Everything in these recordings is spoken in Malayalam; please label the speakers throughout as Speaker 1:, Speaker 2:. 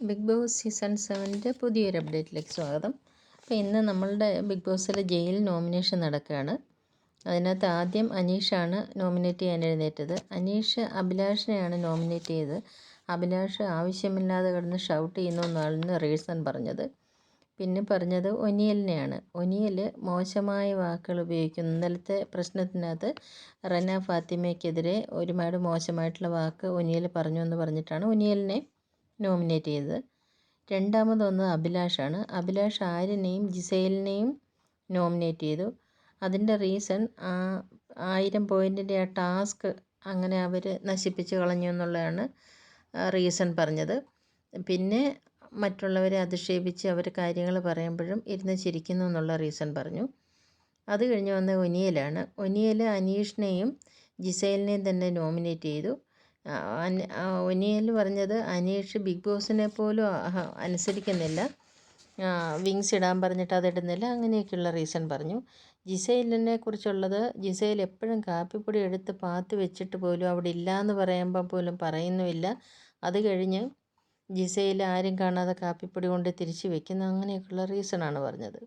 Speaker 1: ബിഗ് ബോസ് സീസൺ സെവന്റെ പുതിയൊരു അപ്ഡേറ്റിലേക്ക് സ്വാഗതം. അപ്പോൾ ഇന്ന് നമ്മളുടെ ബിഗ് ബോസിലെ ജയിൽ നോമിനേഷൻ നടക്കുകയാണ്. അതിനകത്ത് ആദ്യം അനീഷാണ് നോമിനേറ്റ് ചെയ്യാൻ എഴുന്നേറ്റത്. അനീഷ് അഭിലാഷിനെയാണ് നോമിനേറ്റ് ചെയ്തത് അഭിലാഷ് ആവശ്യമില്ലാതെ കിടന്ന് ഷൗട്ട് ചെയ്യുന്നു എന്നാണ് റീസൺ പറഞ്ഞത്. പിന്നെ പറഞ്ഞത് ഒനിയലിനെയാണ്. ഒനിയൽ മോശമായ വാക്കുകൾ ഉപയോഗിക്കുന്നു. ഇന്നലത്തെ പ്രശ്നത്തിനകത്ത് റന ഫാത്തിമയ്ക്കെതിരെ ഒരുപാട് മോശമായിട്ടുള്ള വാക്ക് ഒനിയൽ പറഞ്ഞു എന്ന് പറഞ്ഞിട്ടാണ് ഒനിയലിനെ നോമിനേറ്റ് ചെയ്തത്. രണ്ടാമത് വന്നത് അഭിലാഷാണ്. അഭിലാഷ് ആര്യനെയും ജിസൈലിനെയും നോമിനേറ്റ് ചെയ്തു. അതിന്റെ റീസൺ ആയിരം പോയിന്റിന്റെ ആ ടാസ്ക് അങ്ങനെ അവർ നശിപ്പിച്ച് കളഞ്ഞു എന്നുള്ളതാണ് റീസൺ പറഞ്ഞത്. പിന്നെ മറ്റുള്ളവരെ അധിക്ഷേപിച്ച് അവർ കാര്യങ്ങൾ പറയുമ്പോഴും ഇരുന്ന് ചിരിക്കുന്നു എന്നുള്ള റീസൺ പറഞ്ഞു. അത് കഴിഞ്ഞ് വന്ന ഒനിയലാണ്. ഒനിയൽ അനീഷിനെയും ജിസൈലിനെയും തന്നെ നോമിനേറ്റ് ചെയ്തു. ഒനിയൽ പറഞ്ഞത് അനീഷ് ബിഗ് ബോസിനെ പോലും അനുസരിക്കുന്നില്ല. വിങ്സ് ഇടാൻ പറഞ്ഞിട്ട് അതിടുന്നില്ല അങ്ങനെയൊക്കെയുള്ള റീസൺ പറഞ്ഞു. ജിസൈലിനെ കുറിച്ചുള്ളത് ജിസൈൽ എപ്പോഴും കാപ്പിപ്പൊടി എടുത്ത് പാത്ത് വെച്ചിട്ട് പോലും അവിടെ ഇല്ല എന്ന് പറയുമ്പോൾ പോലും പറയുന്നുമില്ല. അത് കഴിഞ്ഞ് ജിസൈൽ ആരും കാണാതെ കാപ്പിപ്പൊടി കൊണ്ട് തിരിച്ച് വെക്കുന്നു. അങ്ങനെയൊക്കെയുള്ള റീസണാണ് പറഞ്ഞത്.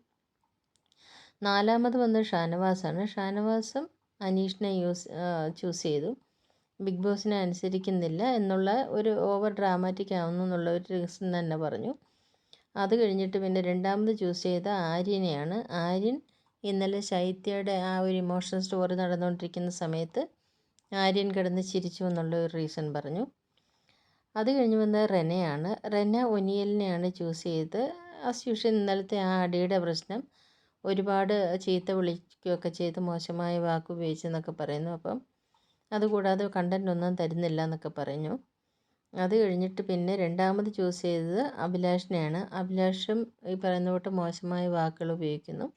Speaker 1: നാലാമത് വന്നത് ഷാനവാസാണ്. ഷാനവാസും അനീഷിനെ യൂസ് ചൂസ് ചെയ്തു. ബിഗ് ബോസിനെ അനുസരിക്കുന്നില്ല എന്നുള്ള ഒരു ഓവർ ഡ്രാമാറ്റിക് ആവുന്നു എന്നുള്ള ഒരു റീസൺ തന്നെ പറഞ്ഞു. അത് കഴിഞ്ഞിട്ട് പിന്നെ രണ്ടാമത് ചൂസ് ചെയ്ത ആര്യനെയാണ്. ആര്യൻ ഇന്നലെ ശൈത്യയുടെ ആ ഒരു ഇമോഷണൽ സ്റ്റോറി നടന്നുകൊണ്ടിരിക്കുന്ന സമയത്ത് ആര്യൻ കിടന്ന് ചിരിച്ചു എന്നുള്ള ഒരു റീസൺ പറഞ്ഞു. അത് കഴിഞ്ഞ് വന്ന റെനയാണ്. റെന ഒനിയലിനെയാണ് ചൂസ് ചെയ്ത്. ആസ് യൂഷ്വൽ ഇന്നലത്തെ ആ അടിയുടെ പ്രശ്നം ഒരുപാട് ചീത്ത വിളിക്കുകയൊക്കെ ചെയ്ത് മോശമായ വാക്ക് ഉപയോഗിച്ചെന്നൊക്കെ പറയുന്നു. അപ്പം അതുകൂടാതെ കണ്ടന്റ് ഒന്നും തരുന്നില്ല എന്നൊക്കെ പറഞ്ഞു. അത് കഴിഞ്ഞിട്ട് പിന്നെ രണ്ടാമത് ചൂസ് ചെയ്തത് അഭിലാഷിനെയാണ്. അഭിലാഷും ഈ പറയുന്ന തൊട്ട് മോശമായ വാക്കുകൾ ഉപയോഗിക്കുന്നു.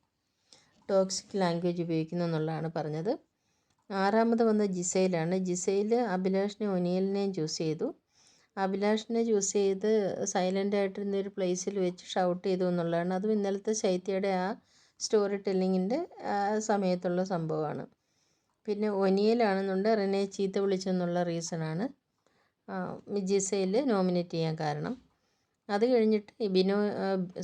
Speaker 1: ടോക്സിക് ലാംഗ്വേജ് ഉപയോഗിക്കുന്നു എന്നുള്ളതാണ് പറഞ്ഞത്. ആറാമത് വന്ന ജിസൈലാണ്. ജിസൈൽ അഭിലാഷിനെ ഒനിയലിനെയും ചൂസ് ചെയ്തു. അഭിലാഷിനെ ചൂസ് ചെയ്ത് സൈലന്റ് ആയിട്ടിരുന്ന ഒരു പ്ലേസിൽ വെച്ച് ഷൗട്ട് ചെയ്തു എന്നുള്ളതാണ്. അതും ഇന്നലത്തെ ശൈത്യയുടെ ആ സ്റ്റോറി ടെല്ലിങ്ങിന്റെ സമയത്തുള്ള സംഭവമാണ്. പിന്നെ ഒനിയലാണെന്നുണ്ട്. റെനെ ചീത്ത വിളിച്ചെന്നുള്ള റീസണാണ്. മിജിസയിൽ നോമിനേറ്റ് ചെയ്യാൻ കാരണം. അത് കഴിഞ്ഞിട്ട് ബിനോ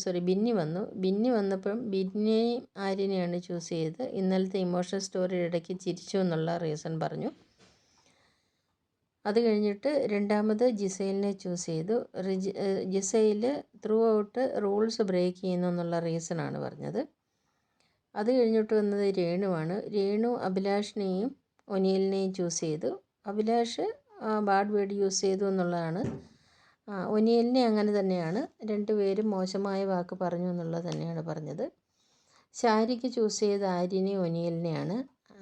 Speaker 1: സോറി ബിന്നി വന്നു. ബിന്നി വന്നപ്പം ബിന്നിയെയും ആര്യനെയാണ് ചൂസ് ചെയ്ത് ഇന്നലത്തെ ഇമോഷണൽ സ്റ്റോറി ഇടയ്ക്ക് ചിരിച്ചു എന്നുള്ള റീസൺ പറഞ്ഞു. അത് കഴിഞ്ഞിട്ട് രണ്ടാമത് ജിസൈലിനെ ചൂസ് ചെയ്തു. ജിസൈൽ ത്രൂ ഔട്ട് റൂൾസ് ബ്രേക്ക് ചെയ്യുന്നു എന്നുള്ള റീസണാണ് പറഞ്ഞത്. അത് കഴിഞ്ഞിട്ട് വന്നത് രേണുവാണ്. രേണു അഭിലാഷിനെയും ഒനിയലിനെയും ചൂസ് ചെയ്തു. അഭിലാഷ് ബാഡ് വേഡ് യൂസ് ചെയ്തു എന്നുള്ളതാണ്. ഒനിയലിനെ അങ്ങനെ തന്നെയാണ്. രണ്ടുപേരും മോശമായ വാക്ക് പറഞ്ഞു എന്നുള്ളത് തന്നെയാണ് പറഞ്ഞത്. ശാരിക്ക് ചൂസ് ചെയ്ത ആര്യനെ ഒനിയലിനെയാണ്.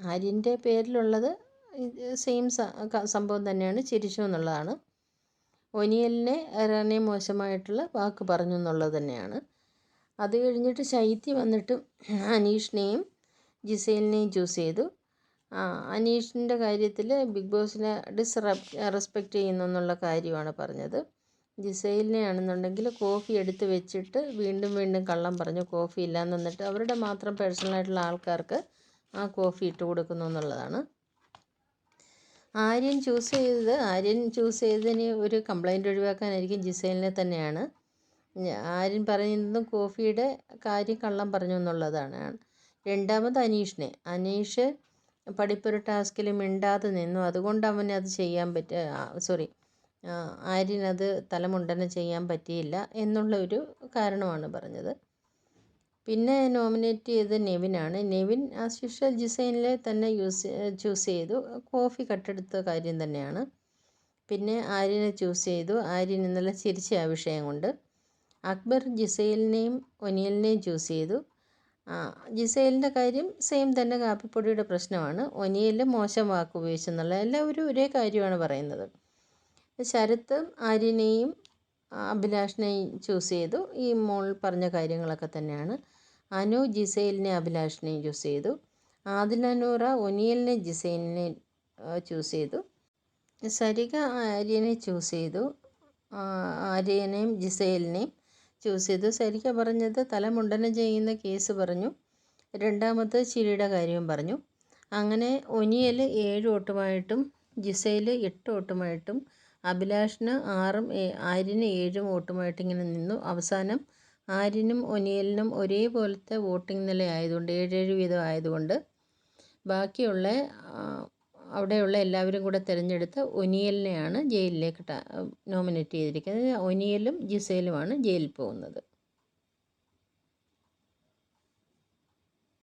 Speaker 1: ആര്യന്റെ പേരിലുള്ളത് സെയിം സംഭവം തന്നെയാണ്. ചിരിച്ചു എന്നുള്ളതാണ്. ഒനിയലിനെ റനെ മോശമായിട്ടുള്ള വാക്ക് പറഞ്ഞു എന്നുള്ളത് തന്നെയാണ്. അത് കഴിഞ്ഞിട്ട് ശൈത്യ വന്നിട്ട് അനീഷിനെയും ജിസേലിനെയും ചൂസ് ചെയ്തു. അനീഷിന്റെ കാര്യത്തിൽ ബിഗ് ബോസിനെ ഡിസ്റപ് റെസ്പെക്റ്റ് ചെയ്യുന്നു എന്നുള്ള കാര്യമാണ് പറഞ്ഞത്. ജിസൈലിനെ ആണെന്നുണ്ടെങ്കിൽ കോഫി എടുത്ത് വെച്ചിട്ട് വീണ്ടും വീണ്ടും കള്ളം പറഞ്ഞു. കോഫി ഇല്ലയെന്ന് എന്നിട്ട് അവരുടെ മാത്രം പേഴ്സണലായിട്ടുള്ള ആൾക്കാർക്ക് ആ കോഫി ഇട്ട് കൊടുക്കുന്നു എന്നുള്ളതാണ്. ആര്യൻ ചൂസ് ചെയ്തത് ആര്യൻ ചൂസ് ചെയ്തതിന് ഒരു കംപ്ലൈന്റ് ഒഴിവാക്കാനായിരിക്കും ജിസൈലിനെ തന്നെയാണ്. ആര്യൻ പറയുന്നതും കോഫിയുടെ കാര്യം കള്ളം പറഞ്ഞു എന്നുള്ളതാണ്. രണ്ടാമത് അനീഷിനെ. അനീഷ് പഠിപ്പൊരു ടാസ്കിൽ മിണ്ടാതെ നിന്നു. അതുകൊണ്ട് അവന് അത് ചെയ്യാൻ പറ്റ സോറി ആര്യനത് തലമുണ്ടന ചെയ്യാൻ പറ്റിയില്ല എന്നുള്ള ഒരു കാരണമാണ് പറഞ്ഞത്. പിന്നെ നോമിനേറ്റ് ചെയ്തത് നെവിനാണ്. നെവിൻ ആസ് ജിസൈനിലെ തന്നെ യൂസ് ചൂസ് ചെയ്തു. കോഫി കട്ടെടുത്ത കാര്യം തന്നെയാണ്. പിന്നെ ആര്യനെ ചൂസ് ചെയ്തു. ആര്യൻ ഇന്നലെ ചിരിച്ച ആ വിഷയം കൊണ്ട്. അക്ബർ ജിസൈലിനെയും ഒനിയലിനെയും ചൂസ് ചെയ്തു. ജിസൈലിന്റെ കാര്യം സെയിം തന്നെ കാപ്പിപ്പൊടിയുടെ പ്രശ്നമാണ്. ഒനിയൽ മോശം വാക്ക് ഉപയോഗിച്ചെന്നുള്ള എല്ലാവരും ഒരേ കാര്യമാണ് പറയുന്നത്. ശരത്ത് ആര്യനെയും അഭിലാഷിനെയും ചൂസ് ചെയ്തു. ഈ മോൾ പറഞ്ഞ കാര്യങ്ങളൊക്കെ തന്നെയാണ്. അനു ജിസൈലിനെ അഭിലാഷിനെയും ചൂസ് ചെയ്തു. ആദിലനൂറ ഒനിയലിനെ ജിസൈലിനെ ചൂസ് ചെയ്തു. സരിക ആര്യനെ ചൂസ് ചെയ്തു. ആര്യനെയും ജിസൈലിനെയും ചൂസ് ചെയ്തു. സരിക പറഞ്ഞത് തലമുണ്ടനം ചെയ്യുന്ന കേസ് പറഞ്ഞു. രണ്ടാമത് ചിരിയുടെ കാര്യവും പറഞ്ഞു. അങ്ങനെ ഒനിയൽ ഏഴ് വോട്ടുമായിട്ടും ജിസയിൽ എട്ട് വോട്ടുമായിട്ടും അഭിലാഷിന് ആറും ആര്യന് ഏഴും വോട്ടുമായിട്ട് ഇങ്ങനെ നിന്നു. അവസാനം ആര്യനും ഒനിയലിനും ഒരേപോലത്തെ വോട്ടിംഗ് നില ആയതുകൊണ്ട് ഏഴേഴ് വീതം ആയതുകൊണ്ട് ബാക്കിയുള്ള അവിടെയുള്ള എല്ലാവരും കൂടെ തിരഞ്ഞെടുത്ത് ഒനിയലിനെയാണ് ജയിലിലേക്ക് നോമിനേറ്റ് ചെയ്തിരിക്കുന്നത്. ഒനിയലും ജിസേലുമാണ് ജയിലിൽ പോകുന്നത്.